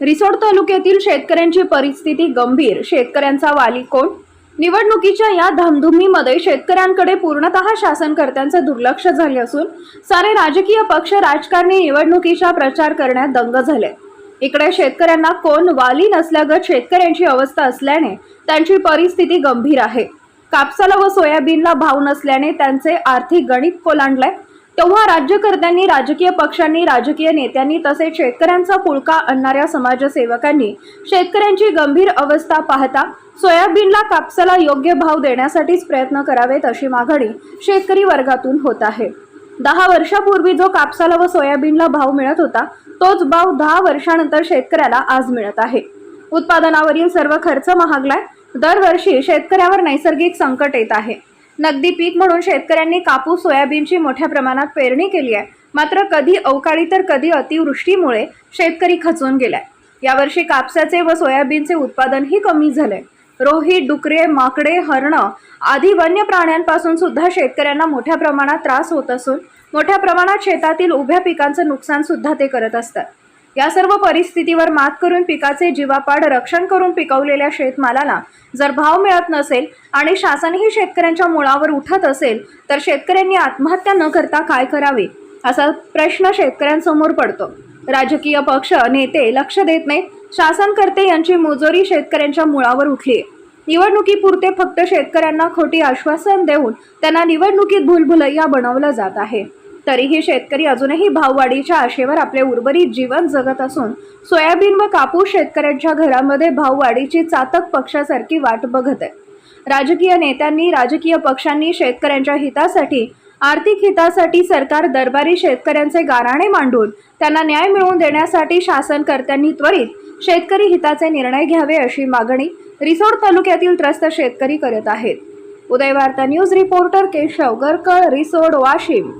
रिसोड तालुक्यातील शेतकऱ्यांची परिस्थिती गंभीर. शेतकऱ्यांचा वाली कोण? निवडणुकीच्या या धामधुमीमध्ये शेतकऱ्यांकडे पूर्णतः शासनकर्त्यांचं दुर्लक्ष झाले असून सारे राजकीय पक्ष राजकारणी निवडणुकीचा प्रचार करण्यात दंग झाले. इकडे शेतकऱ्यांना कोण वाली नसल्यागत शेतकऱ्यांची अवस्था असल्याने त्यांची परिस्थिती गंभीर आहे. कापसाला व सोयाबीनला भाव नसल्याने त्यांचे आर्थिक गणित कोलांडलंय. तेव्हा राज्यकर्त्यांनी राजकीय पक्षांनी राजकीय नेत्यांनी तसेच शेतकऱ्यांचा पुळका आणणाऱ्या समाजसेवकांनी शेतकऱ्यांची गंभीर अवस्था पाहता सोयाबीनला कापसाला योग्य भाव देण्यासाठीच प्रयत्न करावेत अशी मागणी शेतकरी वर्गातून होत आहे. दहा वर्षापूर्वी जो कापसाला व सोयाबीनला भाव मिळत होता तोच भाव दहा वर्षानंतर शेतकऱ्याला आज मिळत आहे. उत्पादनावरील सर्व खर्च महागलाय. दरवर्षी शेतकऱ्यावर नैसर्गिक संकट येत आहे. नगदी पीक म्हणून शेतकऱ्यांनी कापूस सोयाबीनची मोठ्या प्रमाणात पेरणी केली आहे. मात्र कधी अवकाळी तर कधी अतिवृष्टीमुळे शेतकरी खचून गेलाय. यावर्षी कापसाचे व सोयाबीनचे उत्पादनही कमी झाले रोही डुकरे माकडे हरणं आदी वन्य प्राण्यांपासून सुद्धा शेतकऱ्यांना मोठ्या प्रमाणात त्रास होत असून मोठ्या प्रमाणात शेतातील उभ्या पिकांचं नुकसान सुद्धा ते करत असतात. या सर्व परिस्थितीवर मात करून पिकाचे जीवापाड रक्षण करून पिकवलेल्या शेतमालाला जर भाव मिळत नसेल आणि शासनही शेतकऱ्यांच्या मुळावर उठत असेल तर शेतकऱ्यांनी आत्महत्या न करता काय करावे? असा प्रश्न शेतकऱ्यांसमोर पडतो. राजकीय पक्ष नेते लक्ष देत नाहीत. शासनकर्ते यांची मुजोरी शेतकऱ्यांच्या मुळावर उठली आहे. निवडणुकीपुरते फक्त शेतकऱ्यांना खोटी आश्वासन देऊन त्यांना निवडणुकीत भूलभुलैया बनवलं जात आहे. तरीही शेतकरी अजूनही भाववाढीच्या आशेवर आपले उर्वरित जीवन जगत असून सोयाबीन व कापूस शेतकऱ्यांच्या घरामध्ये भाववाढीची चातक पक्षासारखी वाट बघत आहे. राजकीय नेत्यांनी राजकीय पक्षांनी शेतकऱ्यांच्या हितासाठी आर्थिक हितासाठी सरकार दरबारी शेतकऱ्यांचे गाराणे मांडून त्यांना न्याय मिळवून देण्यासाठी शासनकर्त्यांनी त्वरित शेतकरी हिताचे निर्णय घ्यावे अशी मागणी रिसोड तालुक्यातील त्रस्त शेतकरी करत आहेत. Udayvarta news reporter Keshav Garkar Risod Washim.